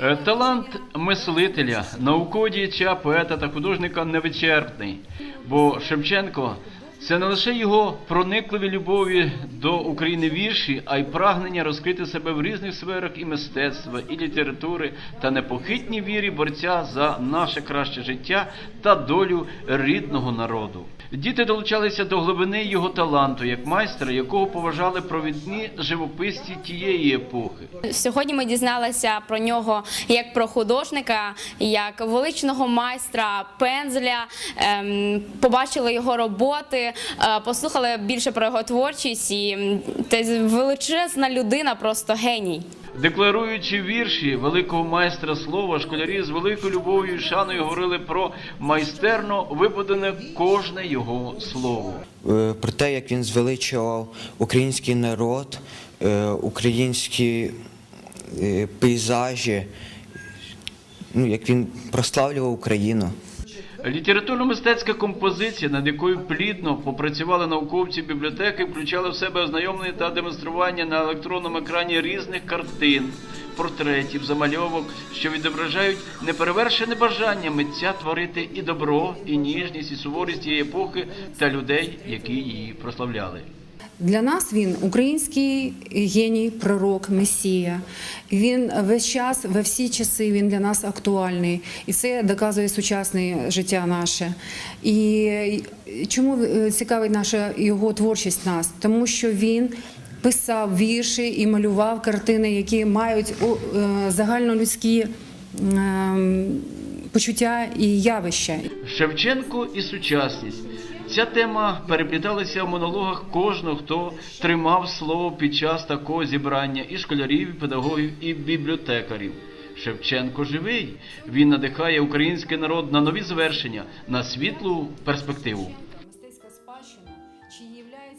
Е, Талант мислителя, науковдіяча, поета та художника невичерпний, бо Шевченко це не лише його проникливі любові до України вірші, а й прагнення розкрити себе в різних сферах і мистецтва, і літератури та непохитній вірі борця за наше краще життя та долю рідного народу. Діти долучалися до глибини його таланту як майстра, якого поважали провідні живописці тієї епохи. Сьогодні ми дізналися про нього як про художника, як величного майстра пензля, ем, побачили його роботи, е, послухали більше про його творчість. І це величезна людина, просто геній. Декларуючи вірші великого майстра слова, школярі з великою любов'ю і шаною говорили про майстерно випадане кожне його слово. е, про те, як він звеличував український народ, е, українські пейзажі, ну, як він прославлював Україну. Літературно-мистецька композиція, над якою плідно попрацювали науковці бібліотеки, включала в себе ознайомлення та демонстрування на електронному екрані різних картин, портретів, замальовок, що відображають неперевершене бажання митця творити і добро, і ніжність, і суворість тієї епохи та людей, які її прославляли. Для нас він український геній, пророк, месія. Він весь час, во всі часи він для нас актуальний, і це доказує сучасне життя наше. І чому е, цікавить наша його творчість нас? Тому що він писав вірші і малював картини, які мають е, загальнолюдські почуття і явища. Шевченко і сучасність. Ця тема перепліталася в монологах кожного, хто тримав слово під час такого зібрання і школярів, і педагогів, і бібліотекарів. Шевченко живий. Він надихає український народ на нові звершення, на світлу перспективу.